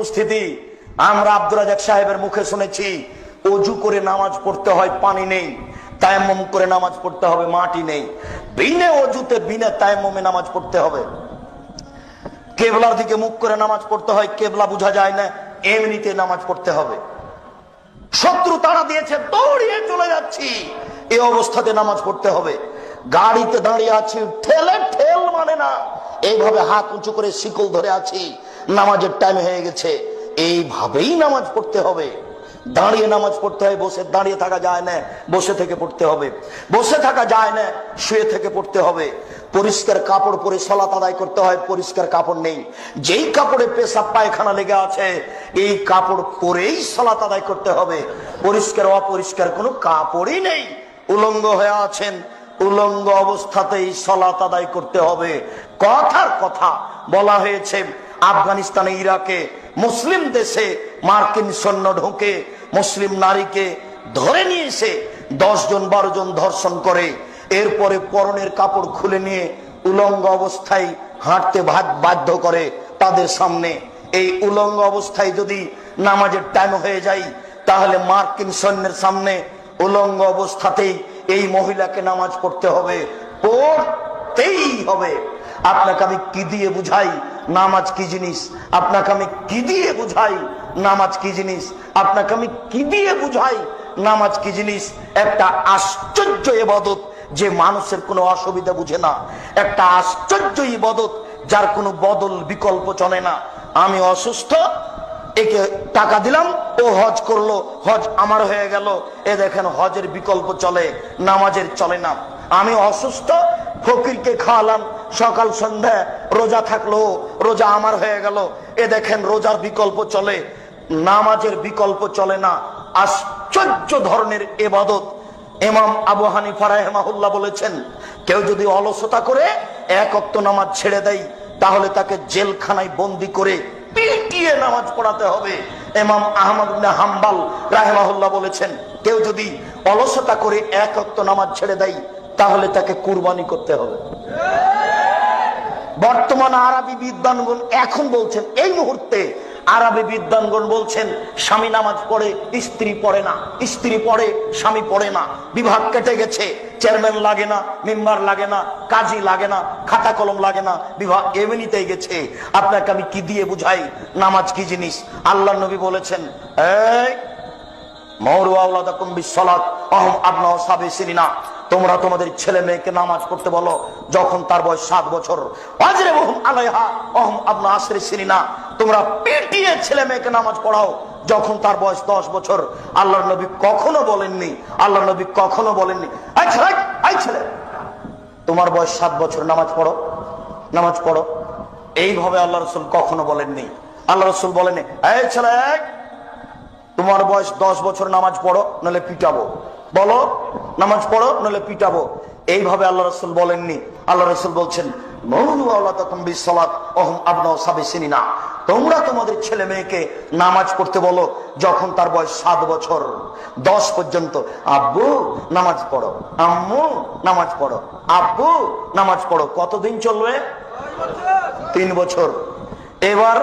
উপস্থিতি আমরা আব্দুর রাজাক সাহেবের মুখে শুনেছি, অজু করে নামাজ পড়তে হয়, পানি নেই, তায়াম্মম করে নামাজ পড়তে হবে, মাটি নেই। বিনে অজুতে, বিনে তায়াম্মমে নামাজ পড়তে হবে। কেবলার দিকে মুখ করে নামাজ পড়তে হয়, কেবলা বোঝা যায় না, এমনিতে নামাজ পড়তে হবে। শত্রু তারা দিয়েছে, দৌড়িয়ে চলে যাচ্ছি। এই অবস্থাতে নামাজ পড়তে হবে। গাড়িতে দাঁড়িয়ে আছি, ঠেলে ঠেল মানে না। এইভাবে হাত উঁচু করে শিকল ধরে আছি। নামাজের টাইম হয়ে গেছে। এইভাবেই নামাজ পড়তে হবে। দাঁড়িয়ে নামাজ পড়তে হয়, বসে দাঁড়িয়ে থাকা যায় না। বসে থেকে পড়তে হবে। বসে থাকা যায় না, শুয়ে থেকে পড়তে হবে। পরিষ্কার কাপড় পরে সলাত আদায় করতে হয়, পরিষ্কার কাপড় নেই। যেই কাপড়ে পেশাব, পায়খানা লেগে আছে, এই কাপড় পরেই সলাত আদায় করতে হবে। পরিষ্কার, অপরিষ্কার কোনো কাপড়ই নেই। উলঙ্গ হয়ে আছেন। উলঙ্গ অবস্থাতেই সলাত আদায় করতে হবে। কথার কথা বলা হয়েছে, আফগানিস্তানে ইরাকে মুসলিম দেশে মার্কিন সৈন্য ঢুকে, মুসলিম নারীকে ধরে নিয়ে এসে দশ জন, বারো জন ধর্ষণ করে। এরপরে পরনের কাপড় খুলে নিয়ে উলঙ্গ অবস্থায় হাঁটতে বাধ্য করে তাদের সামনে। এই উলঙ্গ অবস্থায় যদি নামাজের টাইম হয়ে যায়, তাহলে মার্কিন সৈন্যের সামনে উলঙ্গ অবস্থাতেই এই মহিলাকে নামাজ পড়তে হবে, পড়তেই হবে। আপনাকে আমি কি দিয়ে বুঝাই নামাজ কি জিনিস? আপনাকে আমি কি দিয়ে বুঝাই নামাজ কি জিনিস? আপনাকে আমি কি দিয়ে বুঝাই নামাজ কি জিনিস? একটা আশ্চর্য এবাদত যে মানুষের কোনো অসুবিধা বুঝে না। একটা আশ্চর্য ইবাদত যার কোনো বদল বিকল্প চলে না। আমি অসুস্থ, একে টাকা দিলাম, ও হজ করল, হজ আমার হয়ে গেল। এ দেখেন হজের বিকল্প চলে, নামাজের চলে না। আমি অসুস্থ, ফকিরকে খাওয়ালাম, সকাল সন্ধ্যা রোজা থাকল, রোজা আমার হয়ে গেল। এ দেখেন রোজার বিকল্প চলে, নামাজের বিকল্প চলে না। আশ্চর্য ধরনের এবাদত। এমাম আবু হানিফা রাহমাহুল্লাহ বলেছেন, কেউ যদি অলসতা করে এক অক্ত নামাজ ছেড়ে দেয়, তাহলে তাকে জেলখানায় বন্দি করে পিটিয়ে নামাজ পড়াতে হবে। ইমাম আহমদ ইবনে হাম্বাল রাহেমাহুল্লাহ বলেছেন, কেউ যদি অলসতা করে এক নামাজ ছেড়ে দেয়, তাহলে তাকে কুরবানি করতে হবে। বর্তমান আরবি বিদ্বানগণ এখন বলছেন, এই মুহূর্তে আরবি বিদ্বানগণ বলছেন, স্বামী নামাজ পড়ে, স্ত্রী পড়ে না, স্ত্রী পড়ে, স্বামী পড়ে না। বিভাগ কেটে গেছে, চেয়ারম্যান লাগে না, মেম্বার লাগে না, কাজী লাগে না, খাতা কলম লাগে না, বিভাগ এমনিতেই গেছে। আপনাকে আমি কি দিয়ে বুঝাই? নামাজ কি জিনিস? আল্লাহ নবী বলেছেন, এই তোমরা তোমাদের ছেলে মেয়েকে নামাজ পড়তে বলো, যখন তার বয়স সাত বছর। আলাইহা অহম আবনা আসরে সিনিনা তোমরা পিটিয়ে ছেলে মেয়েকে নামাজ পড়াও যখন তার বয়স দশ বছর। আল্লাহ নবী কখনো বলেননি আল্লাহ নবী কখনো বলেননি। ছেলে তোমার বয়স সাত বছর, নামাজ পড়ো নামাজ পড়ো। এইভাবে আল্লাহ রসুল কখনো বলেননি। আল্লাহ রসুল বলেননি, এই ছেলে, তোমার বয়স দশ বছর, নামাজ পড়ো নাহলে পিটাবো। বলো, নামাজ পড়ো নাহলে পিটাবো। এইভাবে আল্লাহ রসুল বলেননি। আল্লাহ রসুল বলছেন তোমরা তোমাদের ছেলে মেয়েকে নামাজ পড়তে বলো, যখন তার বয়স সাত বছর। দশ পর্যন্ত, আব্বু, নামাজ পড়ো। আম্মু, নামাজ পড়ো। আব্বু, নামাজ পড়ো। কতদিন চলবে? তিন বছর। এবার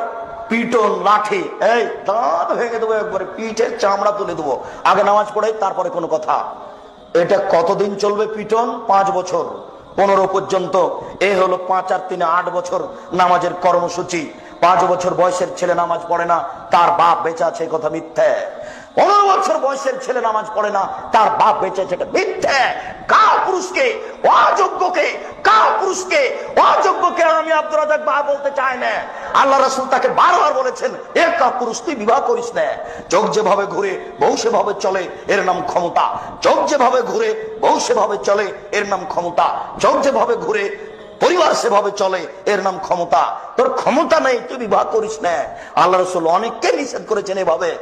পিটন লাঠি, এই দাঁত ভেঙে দেবো একবারে, পিঠের চামড়া তুলে দেবো। আগে নামাজ পড়ে তারপরে কোনো কথা। এটা কতদিন চলবে পিটন? পাঁচ বছর। পনেরো পর্যন্ত। এ হলো পাঁচ আর তিনে আট বছর নামাজের কর্মসূচি। পাঁচ বছর বয়সের ছেলে নামাজ পড়ে না, তার বাপ বেঁচে আছে কথা মিথ্যে। পনেরো বছর বয়সের ছেলে নামাজ পড়ে না, তার বাপ বেঁচে আছে এটা মিথ্যে। কা পুরুষকে, অযোগ্যকে কা পুরুষকে, অযোগ্যকে আমি আব্দুল রাজাক বা বলতে চাই না। আল্লাহ রাসুল তাকে বারবার বলেছেন, এর কা পুরুষ, তুই বিবাহ করিস না। চোখ যেভাবে ঘুরে বউ সেভাবে চলে, এর নাম ক্ষমতা। চোখ যেভাবে ঘুরে বউ সেভাবে চলে, এর নাম ক্ষমতা। চোখ যেভাবে ঘুরে পরিবার সেভাবে চলে, এর নাম ক্ষমতা। তোর ক্ষমতা নেই, তুই বিবাহ করিস না। আল্লাহ রসুল অনেককে নিষেধ করেছেন এভাবে।